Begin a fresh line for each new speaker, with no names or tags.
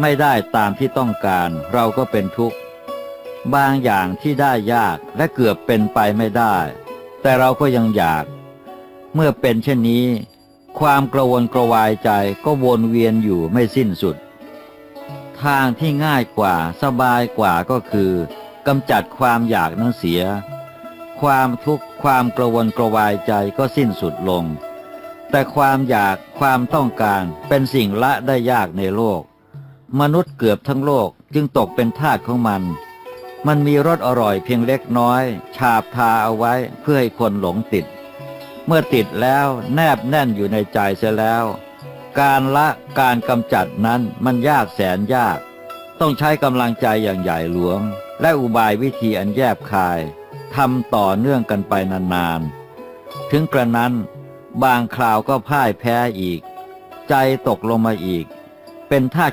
ไม่ได้ตามที่ต้องการ เราก็เป็นทุกข์ บางอย่างที่ได้ยากและเกือบเป็นไปไม่ได้ แต่เราก็ยังอยาก เมื่อเป็นเช่นนี้ ความกระวนกระวายใจก็วนเวียนอยู่ไม่สิ้นสุด ทางที่ง่ายกว่าสบายกว่าก็คือกำจัดความอยากนั้นเสีย ความทุกข์ความกระวนกระวายใจก็สิ้นสุดลง แต่ความอยากความต้องการเป็นสิ่งละได้ยากในโลก มนุษย์เกือบทั้งโลกจึงตกเป็นทาสของมัน มันมีรสอร่อยเพียงเล็กน้อย ฉาบทาเอาไว้เพื่อให้คนหลงติด เมื่อติดแล้วแนบแน่นอยู่ในใจเสียแล้ว การละการกำจัดนั้นมันยากแสนยาก ต้องใช้กำลังใจอย่างใหญ่หลวง และอุบายวิธีอันแยบคายทำต่อเนื่องกันไปนานๆ ถึงกระนั้นบางคราวก็พ่ายแพ้อีก ใจตกลงมาอีก เป็นทาส